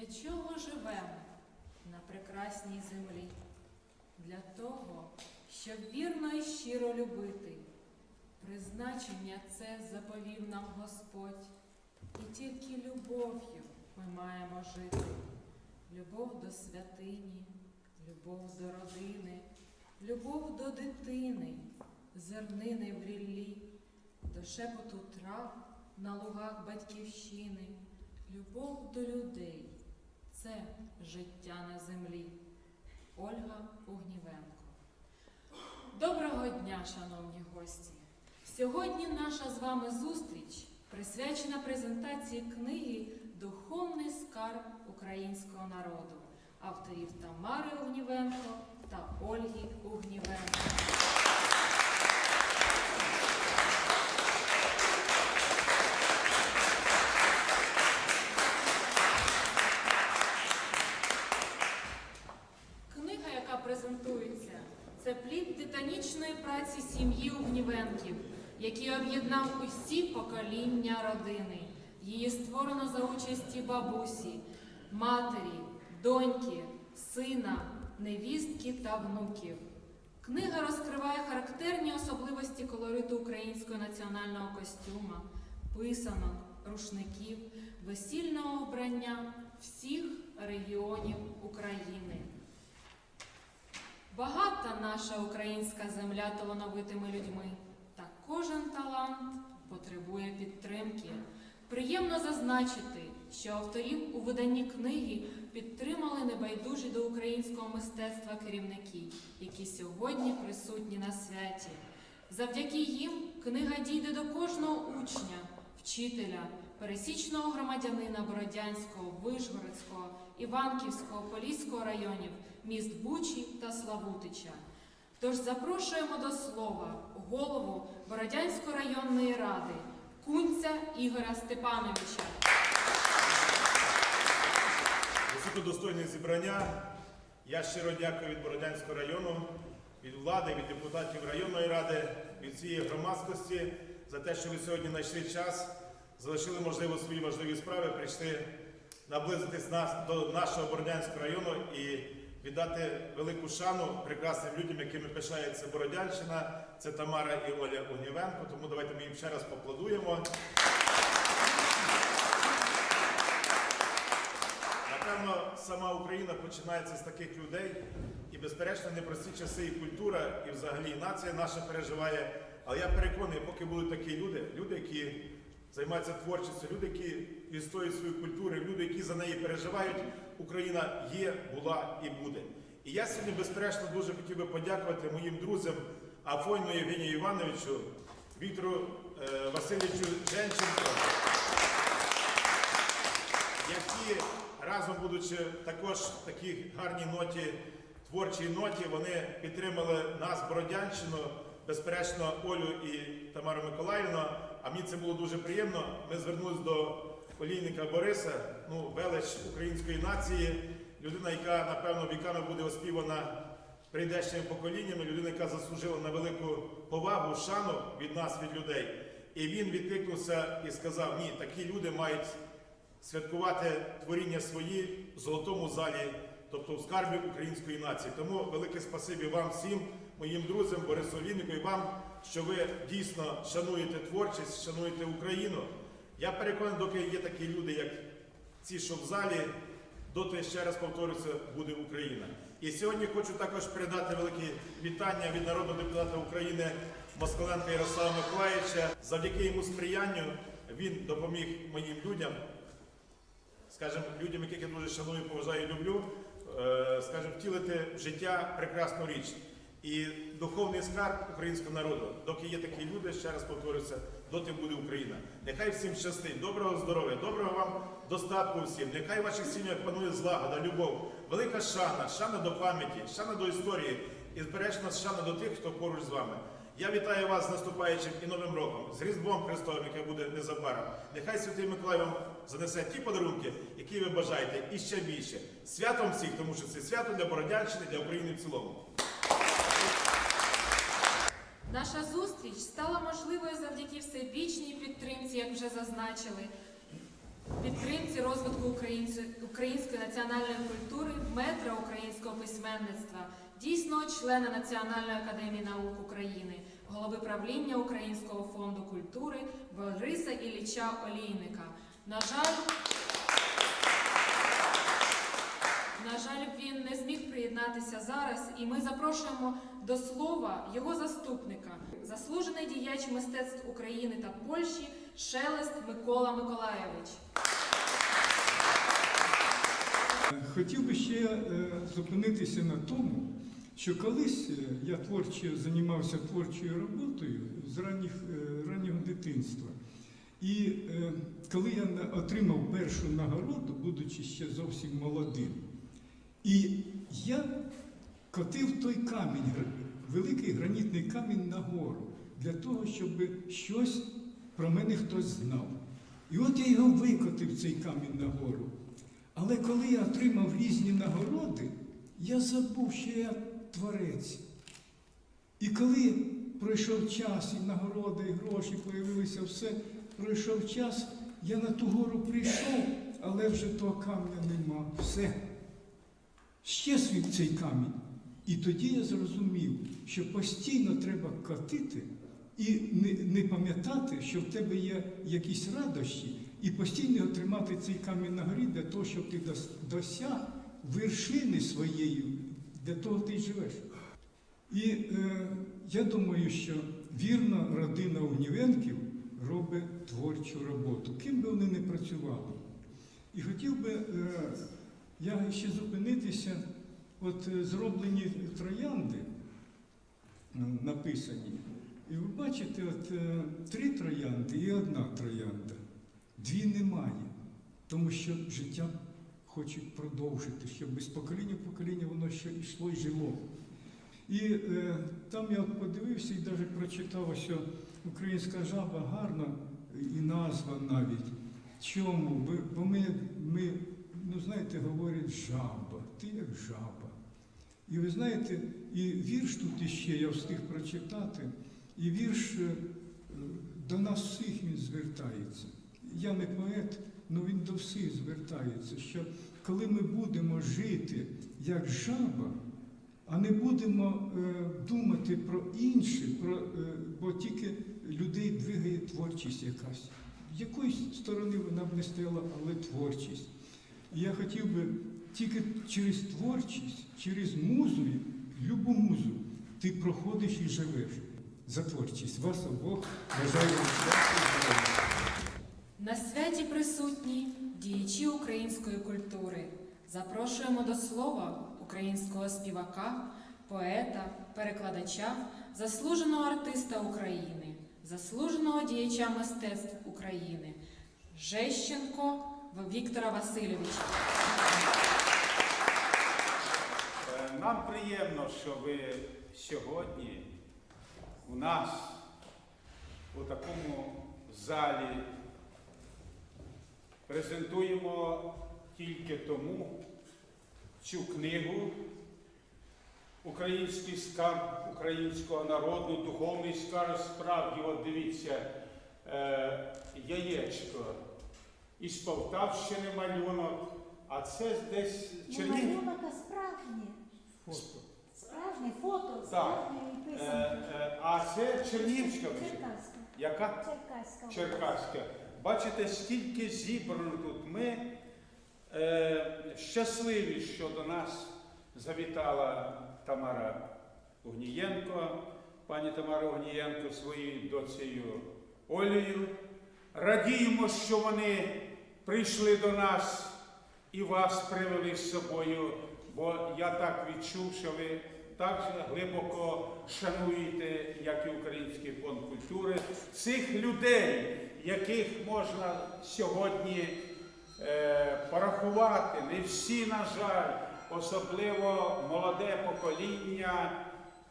Для чого живемо на прекрасній землі? Для того, щоб вірно і щиро любити. Призначення це заповів нам Господь, і тільки любов'ю ми маємо жити. Любов до святині, любов до родини, любов до дитини, зернини в ріллі, до шепоту трав на лугах батьківщини, любов до людей це життя на землі. Ольга Огнівенко. Доброго дня, шановні гості! Сьогодні наша з вами зустріч присвячена презентації книги Духовний скарб українського народу авторів Тамари Огнівенко та Ольги Огнівенко. Книга, яка презентується, це плід титанічної праці сім'ї Огнівенків, який об'єднав усі покоління родини. Її створено за участі бабусі, матері, доньки, сина, невістки та внуків. Книга розкриває характерні особливості колориту українського національного костюма, писанок, рушників, весільного вбрання всіх регіонів України. Багата наша українська земля талановитими людьми, та кожен талант потребує підтримки. Приємно зазначити, що авторів у виданні книги підтримали небайдужі до українського мистецтва керівники, які сьогодні присутні на святі. Завдяки їм книга дійде до кожного учня, вчителя, пересічного громадянина Бородянського, Вишгородського, Іванківського, Поліського районів, міст Бучі та Славутича. Тож запрошуємо до слова голову Бородянської районної ради Кунця Ігоря Степановича. Високодостойне зібрання. Я щиро дякую від Бородянського району, від влади, від депутатів районної ради, від всієї громадськості за те, що ви сьогодні знайшли час, залишили можливо свої важливі справи, прийшли наблизитись нас до нашого Бородянського району і віддати велику шану прекрасним людям, якими пишається Бородянщина. Це Тамара і Оля Огнівенко. Тому давайте ми їм ще раз поаплодуємо. Напевно, сама Україна починається з таких людей, і, безперечно, непрості часи і культура, і взагалі і нація наша переживає. Але я переконаний, поки будуть такі люди, люди, які займаються творчістю, люди, які відстоюють свою культуру, люди, які за неї переживають, Україна є, була і буде. І я сьогодні, безперечно, дуже хотів би подякувати моїм друзям Афойну Євгенію Івановичу, Віктору е, Васильовичу Женченко які разом будучи також в такій гарній ноті, творчій ноті, вони підтримали нас, Бородянщину, безперечно, Олю і Тамару Миколаївну. А мені це було дуже приємно. Ми звернулися до олійника Бориса, ну, велич української нації, людина, яка, напевно, віками буде оспівана прийдешніми поколіннями, людина, яка заслужила на велику повагу, шану від нас, від людей. І він відкликнувся і сказав: ні, такі люди мають святкувати творіння свої в золотому залі, тобто в скарбі української нації. Тому велике спасибі вам всім, моїм друзям, Борису Олійнику і вам, що ви дійсно шануєте творчість, шануєте Україну. Я переконаний, доки є такі люди, як ці, що в залі, доти ще раз повторюся, буде Україна. І сьогодні хочу також передати велике вітання від народного депутата України Москаленка Ярослава Миколаївича. Завдяки йому сприянню він допоміг моїм людям скажімо, людям, яких я дуже шаную, поважаю і люблю, е, скажімо, втілити в життя прекрасну річ. І духовний скарб українського народу, доки є такі люди, ще раз повторюся, доти буде Україна. Нехай всім щастить, доброго здоров'я, доброго вам достатку всім. Нехай в ваших сім'ях панує злагода, любов, велика шана, шана до пам'яті, шана до історії і збережна шана до тих, хто поруч з вами. Я вітаю вас з наступаючим і Новим роком, з Різдвом Христовим, яке буде незабаром. Нехай Святий Миколай вам занесе ті подарунки, які ви бажаєте, і ще більше. Святом всіх, тому що це свято для Бородянщини, для України в цілому. Наша зустріч стала можливою завдяки всебічній підтримці, як вже зазначили, підтримці розвитку української національної культури, метра українського письменництва, дійсного члена Національної академії наук України, голови правління Українського фонду культури Бориса Ілліча Олійника. На жаль, на жаль, він не зміг приєднатися зараз, і ми запрошуємо до слова його заступника, заслужений діяч мистецтв України та Польщі Шелест Микола Миколаєвич. Хотів би ще е, зупинитися на тому, що колись е, я творчо займався творчою роботою з ранніх, е, раннього дитинства. І е, коли я отримав першу нагороду, будучи ще зовсім молодим, і я котив той камінь, великий гранітний камінь на гору, для того, щоб щось про мене хтось знав. І от я його викотив, цей камінь на гору. Але коли я отримав різні нагороди, я забув, що я творець. І коли пройшов час, і нагороди, і гроші появилися, все, пройшов час, я на ту гору прийшов, але вже того камня нема. Все. Щез від цей камінь. І тоді я зрозумів, що постійно треба котити і не, не пам'ятати, що в тебе є якісь радощі, і постійно тримати цей камінь на горі для того, щоб ти досяг вершини своєї, для того ти живеш. І е, я думаю, що вірна родина Огнівенків робить творчу роботу, ким би вони не працювали. І хотів би е, я ще зупинитися, от е, зроблені троянди написані. І ви бачите, от е, три троянди і одна троянда. Дві немає, тому що життя хочуть продовжити, щоб з покоління в покоління воно ще йшло і жило. І е, там я подивився і навіть прочитав, що українська жаба гарна і назва навіть. Чому? Бо, ми, ми, ну знаєте, говорять жаба, ти як жаба. І ви знаєте, і вірш тут іще я встиг прочитати, і вірш е, до нас всіх він звертається. Я не поет, але він до всіх звертається, що коли ми будемо жити як жаба, а не будемо е, думати про інше, про, е, бо тільки людей двигає творчість якась. Якоїсь сторони вона б не стояла, але творчість. Я хотів би тільки через творчість, через музу, любу музу, ти проходиш і живеш за творчість. Вас обох бажаю. На святі присутні діячі української культури. Запрошуємо до слова українського співака, поета, перекладача, заслуженого артиста України, заслуженого діяча мистецтв України, Жещенко Віктора Васильовича. Е, Нам приємно, що ви сьогодні у нас у такому залі презентуємо тільки тому цю книгу Український скарб українського народу, духовний скарб справді, от дивіться, е, яєчко із Полтавщини малюнок, а це десь Не Чернігів. малюнок, а справжнє. Справжнє фото, Так. справжньої Е, писанки. е, А це Чернігівська. Черкаська. Яка? Черкаська. Черкаська. Бачите, скільки зібрано тут. Ми е, щасливі, що до нас завітала Тамара Огнієнко, пані Тамара Огнієнко своєю доцею Олею. Радіємо, що вони прийшли до нас і вас привели з собою, бо я так відчув, що ви так глибоко шануєте, як і Український фонд культури, цих людей, яких можна сьогодні е, порахувати. Не всі, на жаль, особливо молоде покоління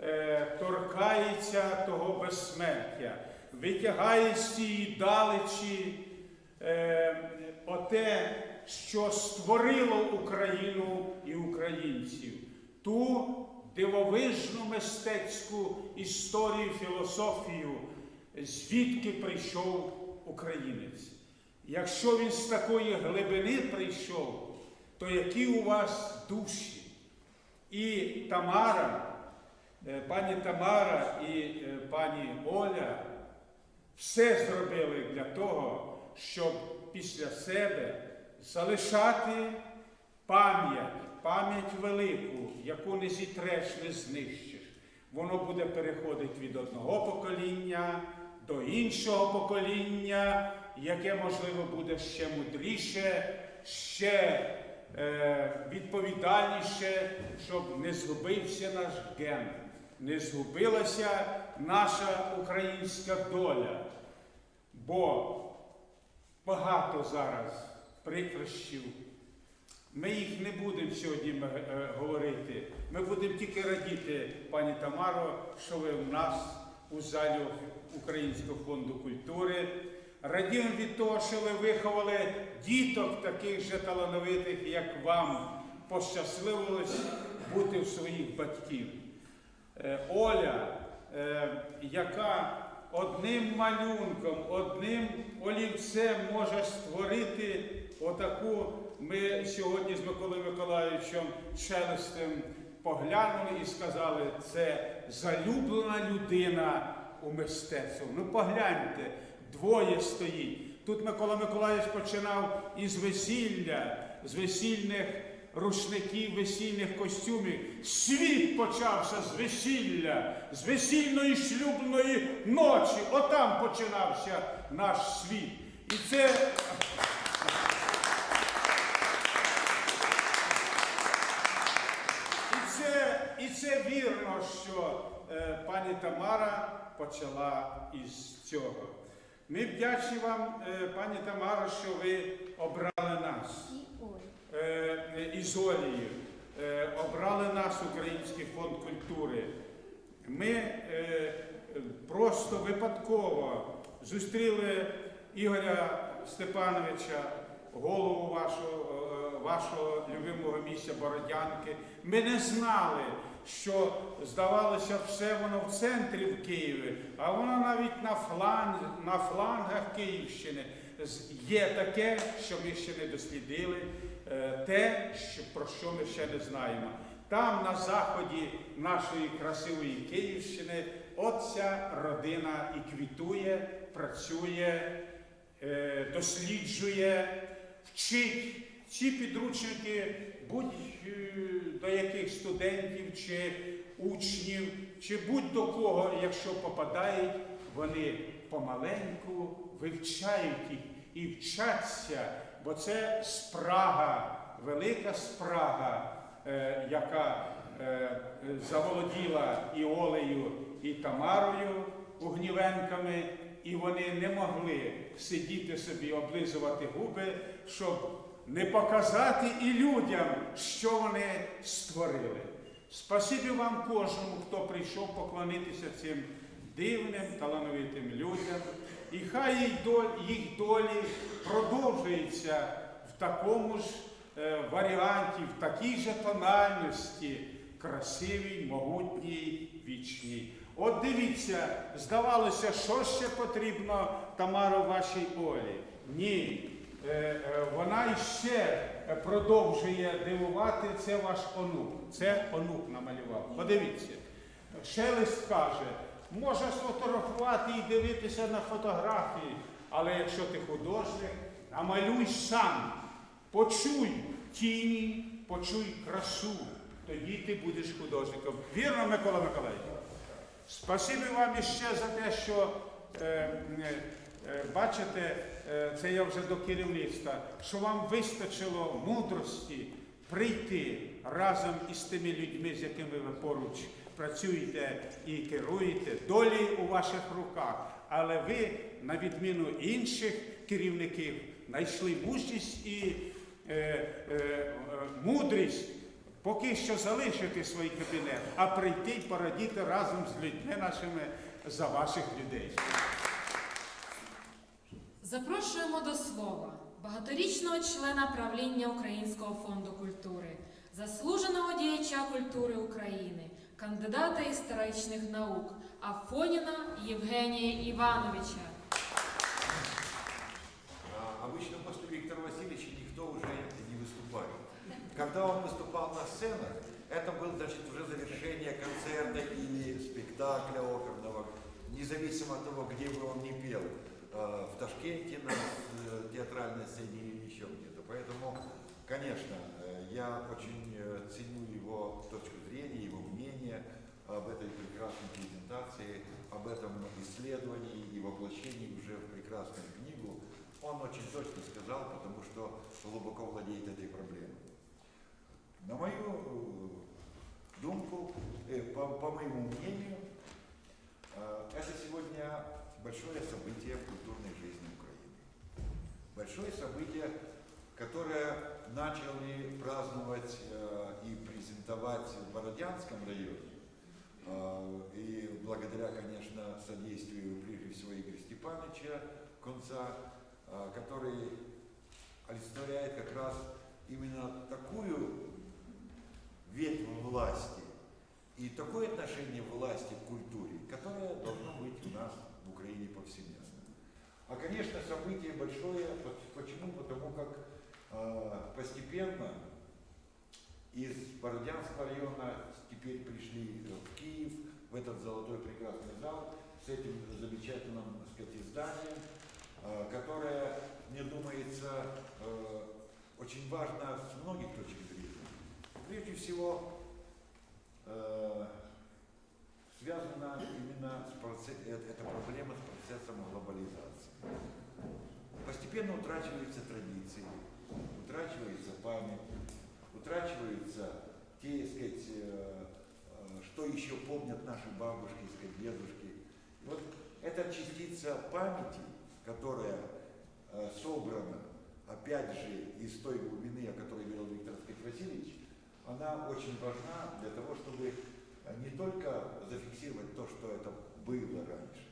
е, торкається того безсмертя, витягає з цієї далечі е, оте, що створило Україну і українців, ту дивовижну мистецьку історію, філософію, звідки прийшов українець. Якщо він з такої глибини прийшов, то які у вас душі? І Тамара, е, пані Тамара і е, пані Оля все зробили для того, щоб після себе залишати пам'ять, пам'ять велику, яку не зітреш, не знищиш. Воно буде переходити від одного покоління до іншого покоління, яке, можливо, буде ще мудріше, ще відповідальніше, щоб не згубився наш ген, не згубилася наша українська доля. Бо багато зараз прикрощів. Ми їх не будемо сьогодні е, е, говорити. Ми будемо тільки радіти, пані Тамаро, що ви в нас у залі Українського фонду культури. Радіємо від того, що ви виховали діток таких же талановитих, як вам пощасливилось бути в своїх батьків. Е, Оля, е, яка одним малюнком, одним олівцем може створити отаку. Ми сьогодні з Миколою Миколаївичем Шелестем поглянули і сказали, це залюблена людина у мистецтво. Ну погляньте, двоє стоїть. Тут Микола Миколаївич починав із весілля, з весільних рушників, весільних костюмів. Світ почався з весілля, з весільної шлюбної ночі. Отам починався наш світ. І це. І це, вірно, що е, пані Тамара почала із цього. Ми вдячні вам, е, пані Тамара, що ви обрали нас І ой. е, із Олією, е, обрали нас, Український фонд культури. Ми просто випадково зустріли Ігоря Степановича, голову вашого, вашого любимого місця Бородянки. Ми не знали, що здавалося, все воно в центрі в Києві, а воно навіть на, фланг, на флангах Київщини є таке, що ми ще не дослідили, е, те, про що ми ще не знаємо. Там, на заході нашої красивої Київщини, от ця родина і квітує, працює, е, досліджує, вчить ці підручники будь е, яких студентів чи учнів, чи будь до кого, якщо попадають, вони помаленьку вивчають їх і вчаться, бо це спрага, велика спрага, е, яка е, заволоділа і Олею, і Тамарою Огнівенками, і вони не могли сидіти собі, облизувати губи, щоб не показати і людям, що вони створили. Спасибі вам кожному, хто прийшов поклонитися цим дивним, талановитим людям. І хай їх долі, їх долі продовжуються в такому ж е, варіанті, в такій же тональності, красивій, могутній, вічній. От дивіться, здавалося, що ще потрібно Тамаро вашій Олі. Ні. Е, е, Вона іще продовжує дивувати. Це ваш онук. Це онук намалював. Подивіться. Шелест каже, може сфотографувати і дивитися на фотографії, але якщо ти художник, намалюй сам, почуй тіні, почуй красу, тоді ти будеш художником. Вірно, Микола Миколаївич? Спасибі вам іще за те, що е, бачите, е, це я вже до керівництва, що вам вистачило мудрості прийти разом із тими людьми, з якими ви поруч працюєте і керуєте. Долі у ваших руках. Але ви, на відміну інших керівників, знайшли мужність і е, е, е, мудрість поки що залишити свій кабінет, а прийти і порадіти разом з людьми нашими за ваших людей. Запрошуємо до слова багаторічного члена правління Українського фонду культури, заслуженого діяча культури України, кандидата історичних наук Афоніна Євгенія Івановича. А обычно после Виктора Васильевича никто уже не выступает. Когда он выступал на сценах, это был, значит, уже завершение концерта или спектакля оперного, независимо от того, где бы он ни пел, э, В Ташкенте на э, театральной сцене или еще где-то. Поэтому, конечно, э, я очень э, ценю его точку зрения, его мнение об этой прекрасной презентации, об этом исследовании и воплощении уже в прекрасную книгу. Он очень точно сказал, потому что глубоко владеет этой проблемой. На мою э, думку, э, по, по моему мнению, э, это сегодня большое событие в культурной жизни Украины. Большое событие, которое начали праздновать э, и презентовать в Бородянском районе. Э, И благодаря, конечно, содействию прежде всего Игоря Степановича Конца, э, который олицетворяет как раз именно такую ветвь власти и такое отношение власти к культуре, которое должно быть у нас в Украине повсеместно. А, конечно, событие большое. По- Почему? Потому как э, постепенно из Бородянского района теперь пришли в Киев, в этот золотой прекрасный зал, с этим замечательным так сказать, изданием, э, которое, мне думается, э, очень важно с многих точек зрения. Прежде всего, э, связана именно с процессом, эта проблема с процессом глобализации. Постепенно утрачиваются традиции, утрачивается память, утрачиваются те, так сказать, э, э, что еще помнят наши бабушки, так сказать, дедушки. И вот эта частица памяти, которая э, собрана, опять же, из той глубины, о которой говорил Виктор так сказать, Васильевич, она очень важна для того, чтобы не только зафиксировать то, что это было раньше,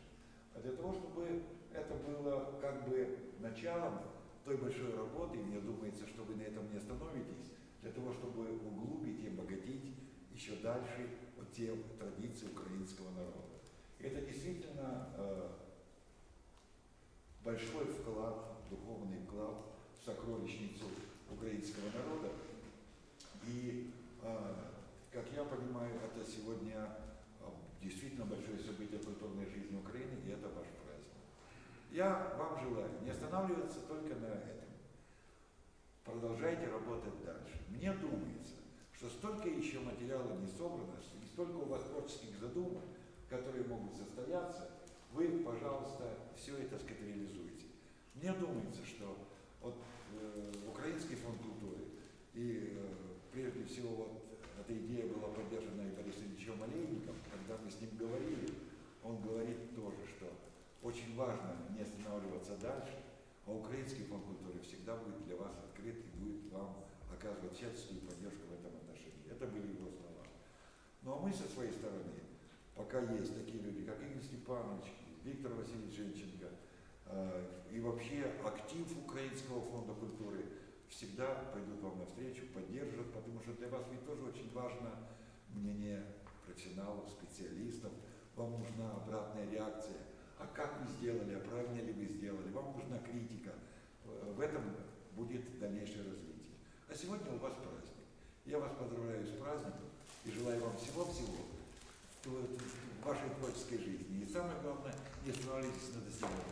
а для того, чтобы это было как бы началом той большой работы, и мне думается, что вы на этом не остановитесь, для того, чтобы углубить и обогатить еще дальше вот те традиции украинского народа. Это действительно э, большой вклад, духовный вклад в сокровищницу украинского народа. И, э, как я понимаю, это сегодня э, действительно большое событие культурной жизни Украины, и это ваш праздник. Я вам желаю не останавливаться только на этом. Продолжайте работать дальше. Мне думается, что столько еще материала не собрано, и столько у вас творческих задумок, которые могут состояться, вы, пожалуйста, все это сказать, реализуете. Мне думается, что вот э, Украинский фонд культуры и э, прежде всего вот эта идея была поддержана и Борисом Ильичем Олейником, когда мы с ним говорили, он говорит тоже, что очень важно не останавливаться дальше, а Украинский фонд культуры всегда будет для вас вам оказывать всяческую поддержку в этом отношении. Это были его слова. Ну а мы со своей стороны, пока есть такие люди, как Игорь Степанович, Виктор Васильевич Женченко, э, и вообще актив Украинского фонда культуры всегда пойдут вам навстречу, поддержат, потому что для вас ведь тоже очень важно мнение профессионалов, специалистов, вам нужна обратная реакция. А как вы сделали, а правильно ли вы сделали? Вам нужна критика. Э, В этом будет дальнейшее развитие. А сегодня у вас праздник. Я вас поздравляю с праздником и желаю вам всего-всего в вашей творческой жизни. И самое главное, не останавливайтесь на достижениях.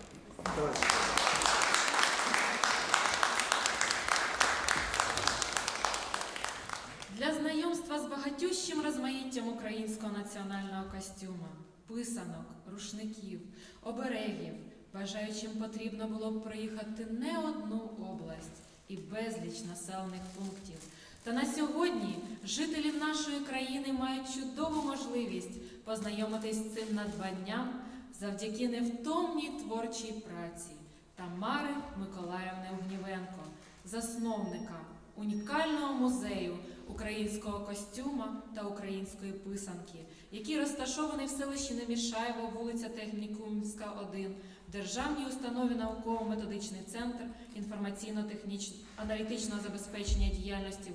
Для знайомства з багатющим розмаїттям українського національного костюма, писанок, рушників, оберегів, бажаючим потрібно було б проїхати не одну область і безліч населених пунктів. Та на сьогодні жителі нашої країни мають чудову можливість познайомитись з цим надбанням завдяки невтомній творчій праці Тамари Миколаївни Огнівенко, засновника унікального музею українського костюма та української писанки, який розташований в селищі Немішаєво, вулиця Технікумська, 1, в державній установі науково-методичний центр інформаційно-аналітичного забезпечення діяльності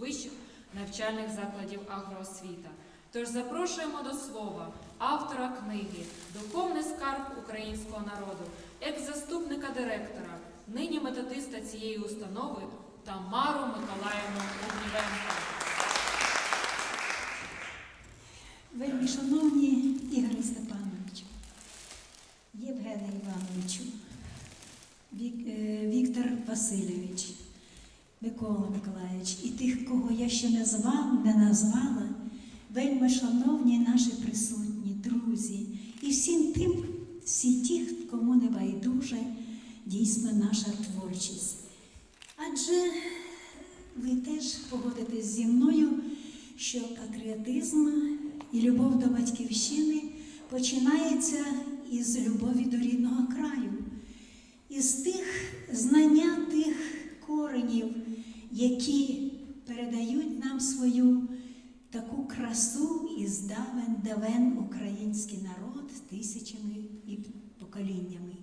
вищих навчальних закладів агроосвіта. Тож запрошуємо до слова автора книги Духовний скарб українського народу, екс-заступника директора нині методиста цієї установи Тамару Миколаївну Огнівенко. Вельми шановні Ігорі Степановичу, Євгене Івановичу, Вік- е, Віктор Васильович, Микола Миколаївич і тих, кого я ще не звав, не назвала, вельми шановні наші присутні, друзі, і всім тим, всі ті, кому не байдуже дійсно наша творчість. Адже ви теж погодитесь зі мною, що патріотизм і любов до батьківщини починається із любові до рідного краю, із тих знання тих коренів, які передають нам свою таку красу із давен давен український народ тисячами і поколіннями.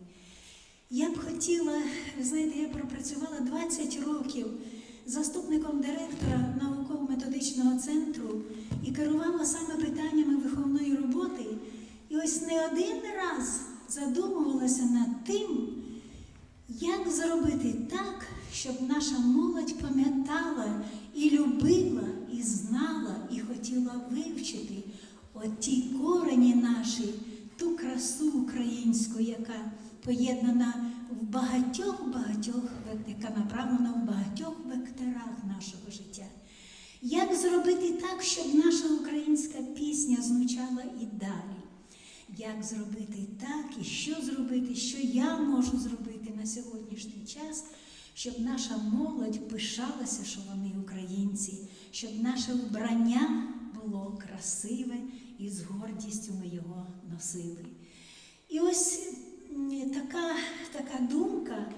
Я б хотіла, ви знаєте, я пропрацювала 20 років заступником директора науково-методичного центру і керувала саме питаннями виховної роботи. І ось не один раз задумувалася над тим, як зробити так, щоб наша молодь пам'ятала і любила, і знала, і хотіла вивчити оті корені наші, ту красу українську, яка поєднана в багатьох багатьох век- яка направлена в багатьох векторах нашого життя. Як зробити так, щоб наша українська пісня звучала і далі? Як зробити так і що зробити, що я можу зробити сьогоднішній час, щоб наша молодь пишалася, що вони українці, щоб наше вбрання було красиве і з гордістю ми його носили. І ось така, така думка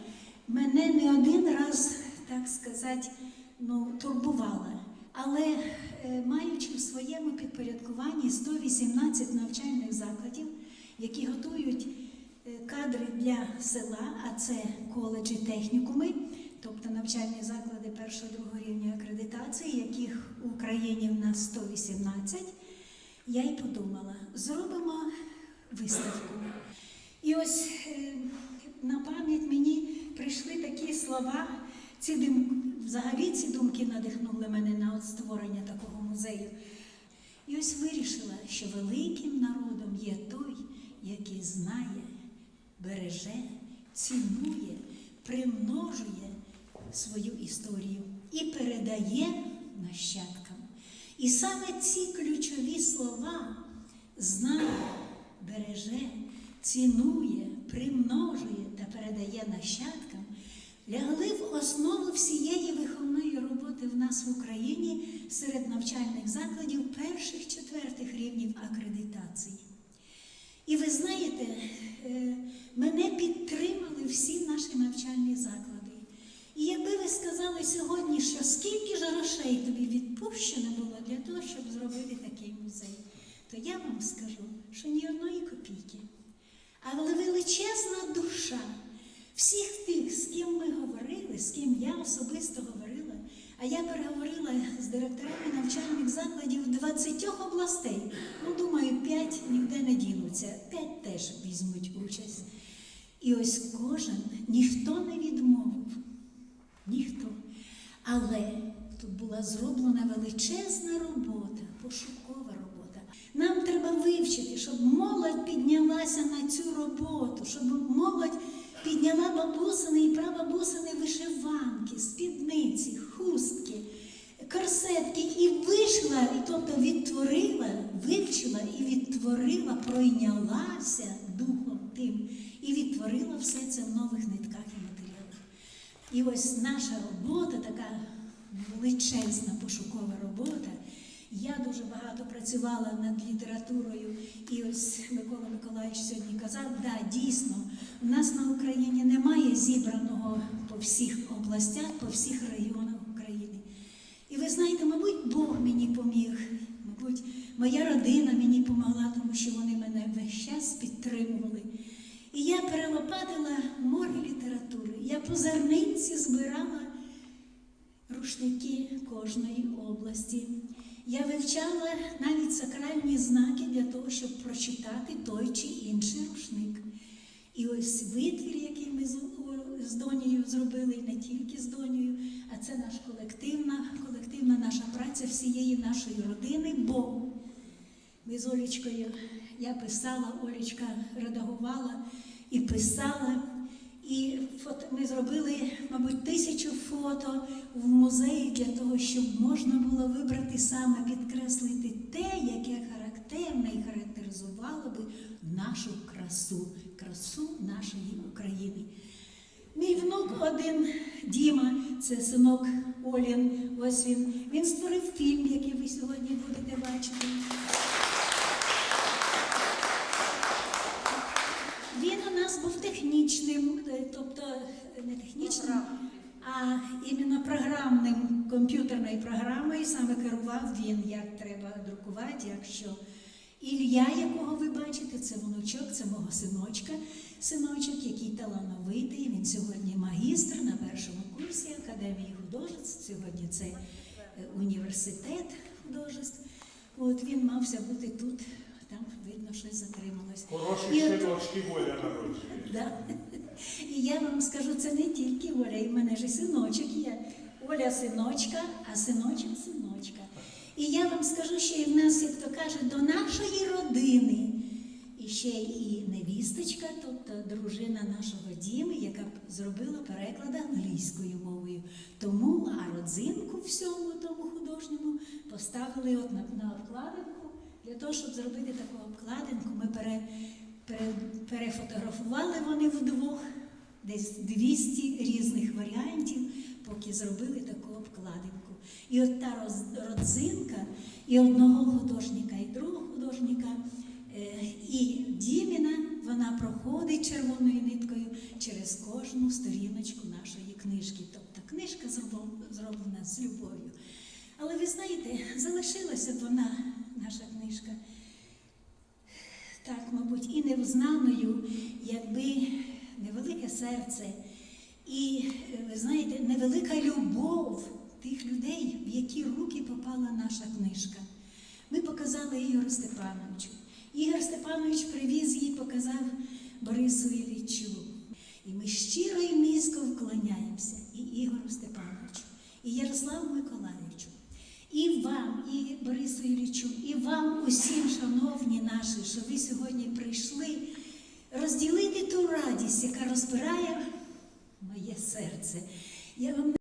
мене не один раз, так сказати, ну, турбувала. Але е, маючи в своєму підпорядкуванні 118 навчальних закладів, які готують кадри для села, а це коледжі технікуми, тобто навчальні заклади першого другого рівня акредитації, яких в Україні в нас 118, я й подумала, зробимо виставку. І ось е, на пам'ять мені прийшли такі слова. Ці дум... Взагалі ці думки надихнули мене на от створення такого музею. І ось вирішила, що великим народом є той, який знає, береже, цінує, примножує свою історію і передає нащадкам. І саме ці ключові слова знає, береже, цінує, примножує та передає нащадкам, лягли в основу всієї виховної роботи в нас в Україні серед навчальних закладів перших четвертих рівнів акредитації. І ви знаєте, е, мене підтримали всі наші навчальні заклади. І якби ви сказали сьогодні, що скільки ж грошей тобі відпущено було для того, щоб зробити такий музей, то я вам скажу, що ні одної копійки. Але величезна душа всіх тих, з ким ми говорили, з ким я особисто говорила, а я переговорила з директорами навчальних закладів 20 областей. Ну, думаю, 5 ніде не дінуться, 5 теж візьмуть участь. І ось кожен, ніхто не відмовив, ніхто. Але тут була зроблена величезна робота, пошукова робота. Нам треба вивчити, щоб молодь піднялася на цю роботу, щоб молодь підняла бабусини і прабабусини вишиванки, спідниці, хустки, корсетки і вийшла, і тобто відтворила, вивчила і відтворила, пройнялася духом тим і відтворила все це в нових нитках і матеріалах. І ось наша робота, така величезна пошукова робота. Я дуже багато працювала над літературою, і ось Микола Миколаївич сьогодні казав, да, дійсно, у нас на Україні немає зібраного по всіх областях, по всіх районах України. І ви знаєте, мабуть, Бог мені поміг, мабуть, моя родина мені допомогла, тому що вони мене весь час підтримували. І я перелопатила море літератури. Я по зернинці збирала рушники кожної області. Я вивчала навіть сакральні знаки для того, щоб прочитати той чи інший рушник. І ось витвір, який ми з- донею зробили, і не тільки з донею, а це наша колективна, колективна наша праця всієї нашої родини, бо ми з Олічкою, я писала, Олічка редагувала і писала. І фото, ми зробили, мабуть, тисячу фото в музеї для того, щоб можна було вибрати саме підкреслити те, яке характерне і характеризувало би нашу красу, красу нашої України. Мій внук один Діма, це синок Олін. Ось він. Він створив фільм, який ви сьогодні будете бачити. Він у нас був технічним, е, тобто е, не технічним, а іменно програмним комп'ютерною програмою саме керував він, як треба друкувати, як що. Ілля, якого ви бачите, це внучок, це мого синочка, синочок, який талановитий. Він сьогодні магістр на першому курсі Академії художеств. Сьогодні це е, університет художеств. От він мався бути тут, там видно, щось затрималось. Хороші синочки воля народжує. Да. І я вам скажу, це не тільки Оля, і в мене ж і синочок є. Оля синочка, а синочок синочка. І я вам скажу, що і в нас, як то кажуть, до нашої родини. І ще і невісточка, тобто дружина нашого Діми, яка зробила переклад англійською мовою. Тому а родзинку всьому тому художньому поставили от на, на обкладинку. Для того, щоб зробити таку обкладинку, ми пере, пере, перефотографували вони вдвох, десь 200 різних варіантів, поки зробили таку обкладинку. І от та роз- родзинка і одного художника, і другого художника, е, і Діміна, вона проходить червоною ниткою через кожну сторіночку нашої книжки. Тобто книжка зроблена з любов'ю. Але ви знаєте, залишилася б вона, наша книжка, так, мабуть, і невзнаною, якби невелике серце і, ви знаєте, невелика любов тих людей, в які руки попала наша книжка. Ми показали Ігору Степановичу. Ігор Степанович привіз її, показав Борису Іллічу. І ми щиро і низько вклоняємося і Ігору Степановичу, і Ярославу Миколаївичу, і вам, і Борису Іллічу, і вам усім, шановні наші, що ви сьогодні прийшли розділити ту радість, яка розбирає моє серце. Я вам